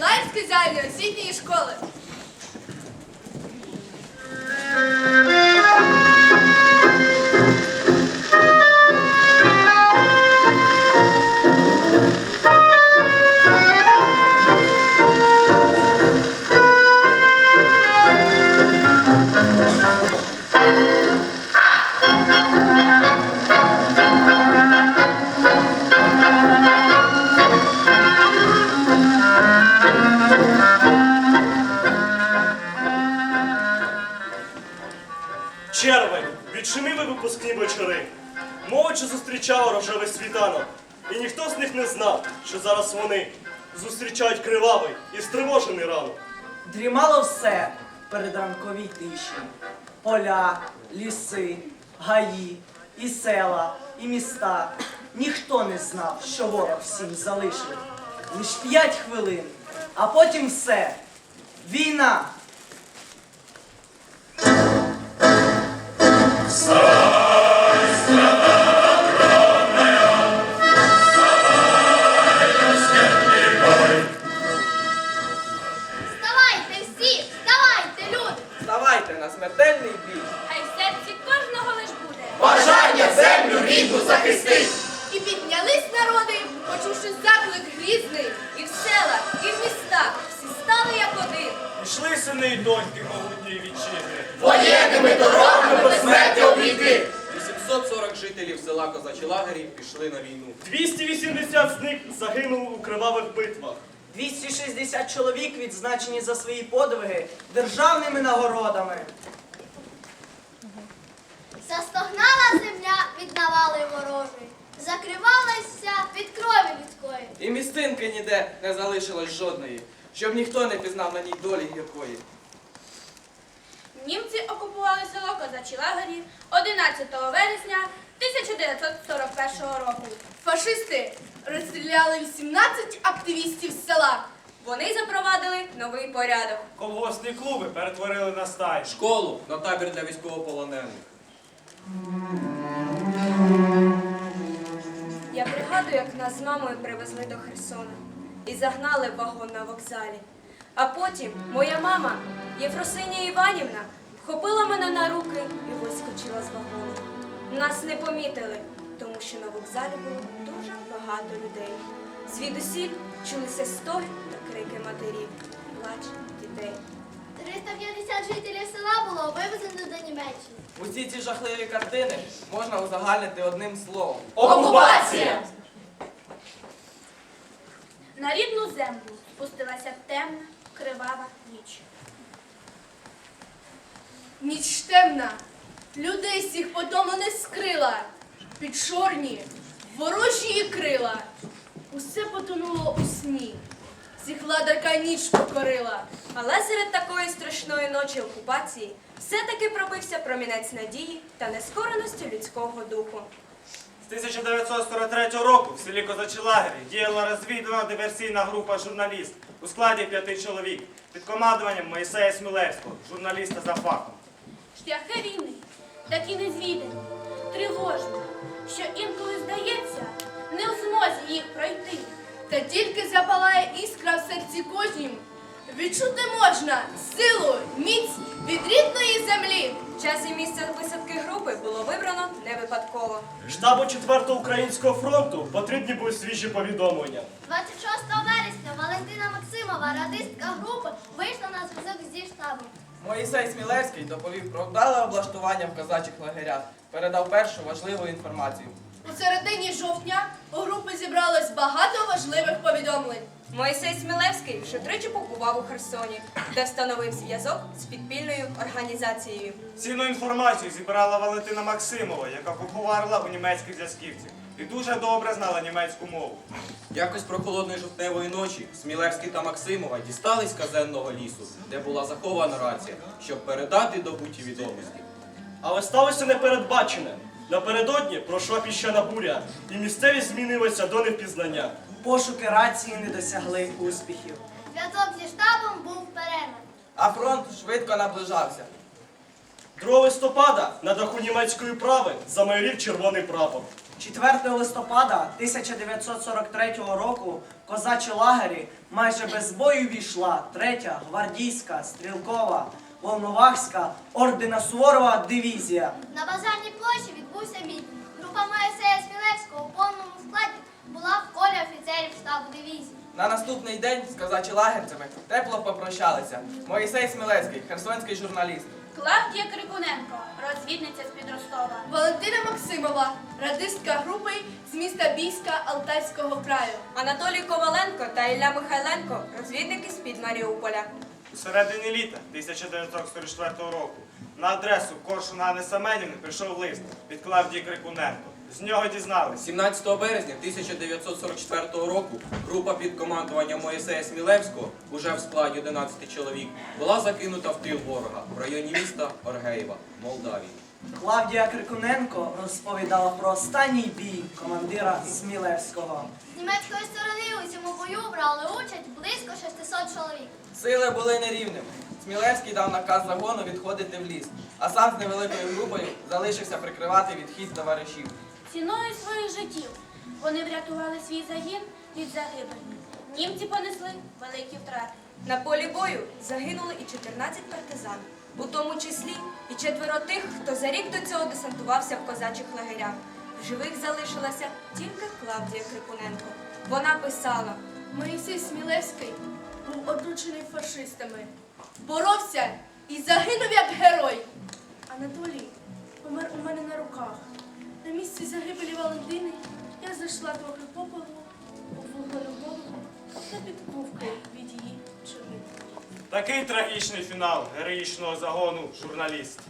пам'ять Косачилаївської загальної освітньої школи. Відчинили випускні вечори. Молодь зустрічала рожевий світанок. І ніхто з них не знав, що зараз вони зустрічають кривавий і стривожений ранок. Дрімало все в передранковій тиші. Поля, ліси, гаї, і села, і міста. Ніхто не знав, що ворог всім залишив. Лиш п'ять хвилин, а потім все. Війна! Могутньої вітчизни. Воєнними дорогами до смерті обійти. 840 жителів села Козачі Лагері пішли на війну. 280 з них загинули у кривавих битвах. 260 чоловік відзначені за свої подвиги державними нагородами. Застогнала земля від навали ворожої, закривалася від крові людської. І містинки ніде не залишилось жодної, щоб ніхто не пізнав на ній долі гіркої. Німці окупували село Козачі Лагері 11 вересня 1941 року. Фашисти розстріляли 18 активістів з села. Вони запровадили новий порядок. Колгоспні клуби перетворили на стаї. Школу на табір для військовополонених. Я пригадую, як нас з мамою привезли до Херсона і загнали вагон на вокзалі. А потім моя мама, Єфросинія Іванівна, вхопила мене на руки і вискочила з вагону. Нас не помітили, тому що на вокзалі було дуже багато людей. Звідусіль чулися стогін та крики матерів, плач дітей. 350 жителів села було вивезено до Німеччини. Усі ці жахливі картини можна узагальнити одним словом. Окупація. На рідну землю спустилася темна, кривава ніч. Ніч темна, людей всіх потому не скрила. Під чорні, ворожі крила. Усе потонуло у сні. Всіх владарка ніч покорила. Але серед такої страшної ночі окупації все-таки пробився промінець надії та нескореності людського духу. З 1943 року в селі Козачі Лагері діяла розвідувана диверсійна група журналіст у складі п'яти чоловік під командуванням Моїсея Смілевського, журналіста за фахом. Шляхи війни такі незвідані, тривожні, що інколи здається, не в змозі їх пройти. Та тільки запалає іскра в серці кожнім. Відчути можна силу, міць від рідної землі. Час і місце висадки групи було вибрано не випадково. Штабу 4-го українського фронту потрібні були свіжі повідомлення. 26 вересня Валентина Максимова, радистка групи, вийшла на зв'язок зі штабом. Моїсей Смілевський доповів про вдале облаштування в казачих лагерях, передав першу важливу інформацію. У середині жовтня у групи зібралось багато важливих повідомлень. Моїсей Смілевський вже тричі побував у Херсоні, де встановив зв'язок з підпільною організацією. Цінну інформацію зібрала Валентина Максимова, яка куховарила у німецьких зв'язківців і дуже добре знала німецьку мову. Якось прохолодної жовтневої ночі Смілевський та Максимова дістались казенного лісу, де була захована рація, щоб передати добуті відомості. Але сталося непередбачене. Напередодні пройшла піщана буря, і місцевість змінилася до невпізнання. Пошуки рації не досягли успіхів. Зв'язок зі штабом був перерваний. А фронт швидко наближався. 2 листопада на даху німецької прави замайорів червоний прапор. 4 листопада 1943 року в козачі лагері майже без бою війшла 3-я гвардійська стрілкова Волновахська ордена Суворова дивізія. На базарній площі відбувся мітинг. Група Моїсея Смілевського у повному складі була в колі офіцерів штабу дивізії. На наступний день з козачі лагерцями тепло попрощалися. Моїсей Смілецький, херсонський журналіст. Клавдія Крикуненко, розвідниця з-під Ростова. Валентина Максимова, радистка групи з міста Бійська Алтайського краю. Анатолій Коваленко та Ілля Михайленко розвідники з-під Маріуполя. У середині літа 1944 року на адресу Коршуна Ганни Семенівни прийшов лист від Клавдії Крикуненко. З нього дізналися. 17 березня 1944 року група під командуванням Моїсея Смілевського, уже в складі 11 чоловік, була закинута в тил ворога в районі міста Оргеєва, Молдавії. Клавдія Крикуненко розповідала про останній бій командира Смілевського. З німецької сторони у цьому бою брали участь близько 600 чоловік. Сили були нерівними. Смілевський дав наказ загону відходити в ліс, а сам з невеликою групою залишився прикривати відхід товаришів. Ціною своїх життів вони врятували свій загін від загибелі. Німці понесли великі втрати. На полі бою загинули і 14 партизан, у тому числі і четверо тих, хто за рік до цього десантувався в козачих лагерях. В живих залишилася тільки Клавдія Крикуненко. Вона писала. Моїсей Смілевський був одручений фашистами. Боровся і загинув як герой. Анатолій помер у мене на руках. На місці загибелі Валентини я зайшла трохи попелу у вуглену голову та підкувки від її чобіт. Такий трагічний фінал героїчного загону журналістів.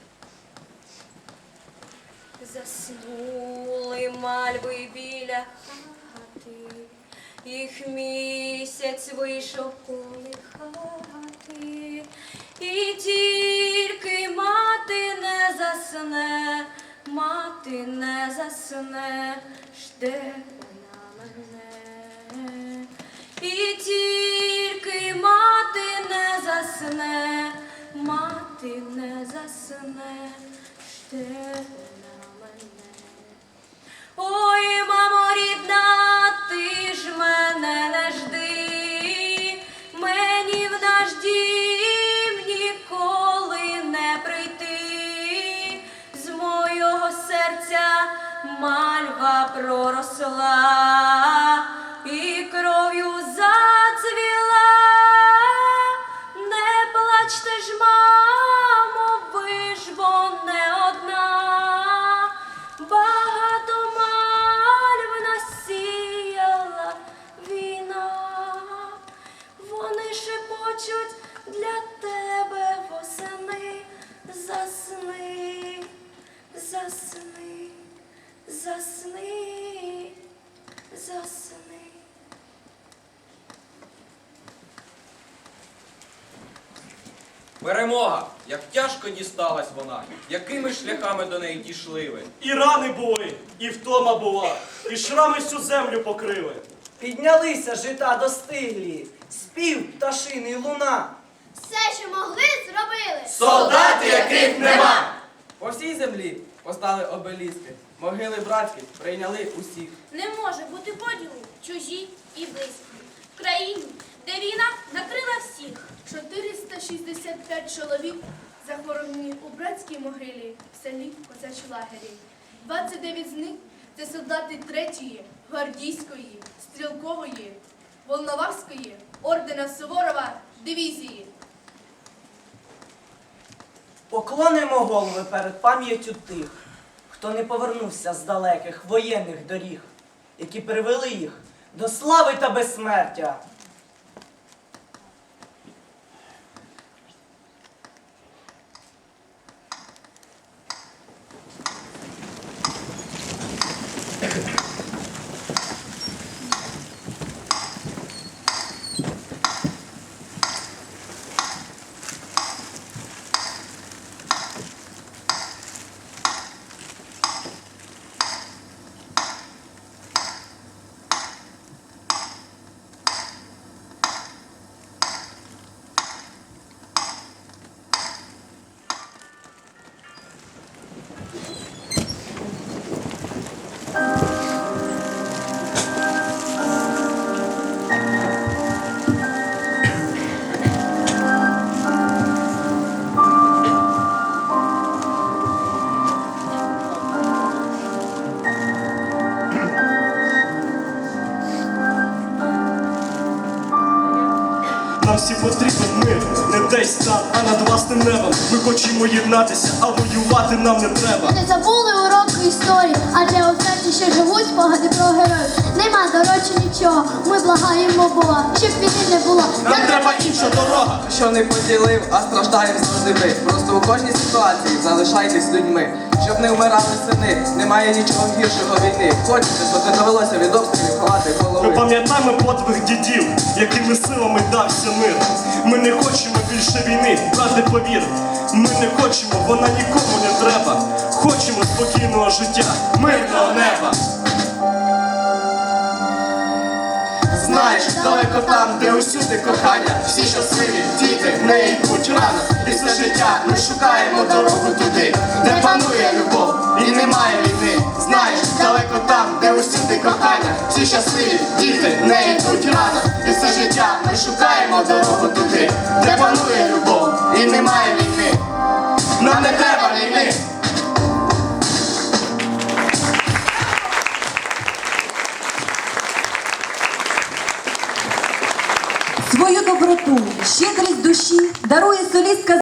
Заснули мальви біля хати, їх місяць вийшов коли хати, і тільки мати не засне, мати не засне, жде на мене, і тільки мати не засне, мати не засне, жде. Ой, мамо рідна, ти ж мене не жди, мені в наш ніколи не прийти, з мого серця мальва проросла Перемога! Як тяжко дісталась вона, якими шляхами до неї дійшли ви. І рани були, і втома була, і шрами всю землю покрили. Піднялися жита достиглі, спів пташиний луна. Все, що могли, зробили. Солдати, яких нема. По всій землі постали обеліски, могили братські прийняли усіх. Не може бути поділу чужі і близькі. В країні, де війна накрила всіх. 465 чоловік захоронені у братській могилі в селі Козачі лагері. 29 з них це солдати 3-ї гвардійської, стрілкової, волновахської, ордена Суворова дивізії. Поклонимо голови перед пам'яттю тих, хто не повернувся з далеких воєнних доріг, які привели їх до слави та безсмертя. Всім потрібен мир, не десь там, а над власним небом. Ми хочемо єднатися, а воювати нам не треба. Не забули уроки історії, адже у серці ще живуть спогади про героїв. Нема дорожче нічого, ми благаємо Бога, щоб війни не було. Нам треба інша дорога. Що не поділив, а страждаєм завжди ви. Просто у кожній ситуації залишайтесь людьми. Щоб не вмирали сини, немає нічого гіршого війни. Хочете, щоб не довелося від обстрілів ховати Ми пам'ятаємо подвиг дідів, якими силами дався мир. Ми не хочемо більше війни, брате, повір. Ми не хочемо, вона нікому не треба. Хочемо спокійного життя, мирного неба. Знаєш, далеко там, де усюди кохання, всі щасливі, діти в неї йдуть рано. І все життя ми шукаємо дорогу туди, де панує любов і немає війни. Знаєш, далеко там, де усюди кохання, всі щасливі, діти в неї йдуть рано. І все життя ми шукаємо дорогу туди, де панує любов і немає війни. дарує солістка